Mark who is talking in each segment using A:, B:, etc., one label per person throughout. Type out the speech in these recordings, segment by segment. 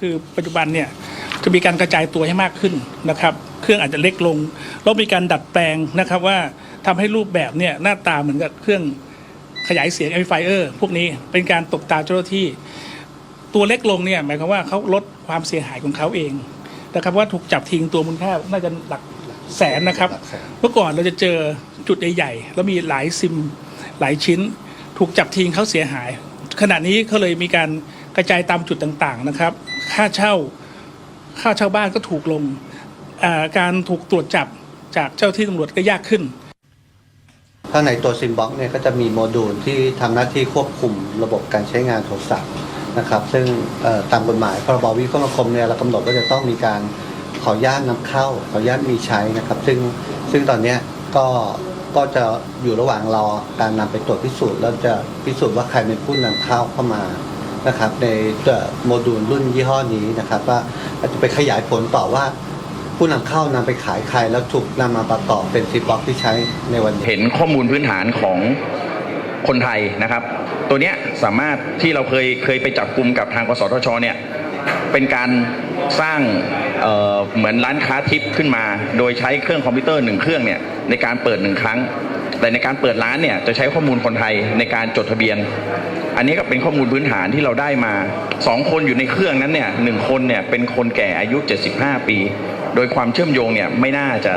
A: คือปัจจุบันเนี่ยจะมีการกระจายตัวให้มากขึ้นนะครับ เครื่องอาจจะเล็กลง แล้วมีการดัดแปลงนะครับว่าทำให้รูปแบบเนี่ยหน้าตาเหมือนกับเครื่องขยายเสียง amplifier พวกนี้เป็นการตบตาเจ้าหน้าที่ ตัวเล็กลงเนี่ยหมายความว่าเขาลดความเสียหายของเขาเองนะครับว่าถูกจับทิ้งตัวมูลค่าน่าจะหลักแสนนะครับ
B: หลักแสน
A: เมื่อก่อนเราจะเจอจุดใหญ่ๆแล้วมีหลายซิมหลายชิ้น ถูกจับทิ้งเขาเสียหาย ขณะนี้ก็เลยมีการ กระจายตามจุดต่างๆนะครับ ค่าเช่าค่าเช่าบ้านก็ถูกลงการถูกตรวจจับจากเจ้าที่ตำรวจก็ยากขึ้น
B: ข้างในตัวซิมบ็อกเนี่ยก็จะมีโมดูลที่ทำหน้าที่ควบคุมระบบการใช้งานโทรศัพท์นะครับ ซึ่งตามกฎหมายพรบวิคมนาคมเนี่ยเรากำหนดว่าจะต้องมีการขออนุญาตนำเข้า ขออนุญาตมีใช้นะครับ ซึ่งซึ่งตอนนี้ก็ก็จะอยู่ระหว่างรอการนำไปตรวจพิสูจน์แล้วจะพิสูจน์ว่าใครเป็นผู้นำเข้าเข้ามา นะครับในโมดูลรุ่นยี่ห้อนี้นะครับว่าอาจจะไปขยายผลต่อว่าผู้นำเข้านำไปขายใครแล้วถูกนำมาประกอบเป็นซิมบ็อกที่ใช้ในวันนี้
C: เห็นข้อมูลพื้นฐานของคนไทยนะครับ ตัวเนี้ยสามารถที่เราเคยเคยไปจับกลุ่มกับทางกสทชเนี่ยเป็นการสร้างเเหมือนร้านค้าทิปขึ้นมา โดยใช้เครื่องคอมพิวเตอร์หนึ่งเครื่องเนี่ยในการเปิดหนึ่งครั้ง แต่ในการเปิดร้านเนี่ยจะใช้ข้อมูลคนไทยในการจดทะเบียน อันนี้ก็เป็นข้อมูลพื้นฐานที่เราได้มาสองคนอยู่ในเครื่องนั้นเนี่ยหนึ่งคนเนี่ยเป็นคนแก่อายุ 75 ปี โดยความเชื่อมโยงเนี่ยไม่น่าจะ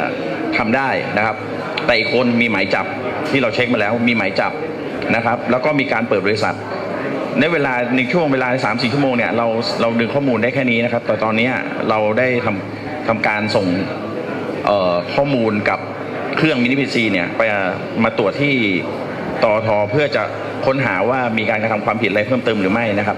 C: ทำได้นะครับ แต่อีกคนมีหมายจับที่เราเช็คมาแล้วมีหมายจับนะครับ แล้วก็มีการเปิดบริษัท ในเวลาในช่วงเวลา3 4ชั่วโมงเนี่ยเราเราดึงข้อมูลได้แค่นี้นะครับ แต่ตอนนี้เราได้ทำทำการส่งข้อมูลกับเครื่องมินิพีซีเนี่ยไปมาตรวจที่ ต่อทอเพื่อจะค้นหาว่ามีการกระทำความผิดอะไรเพิ่มเติมหรือไม่นะครับ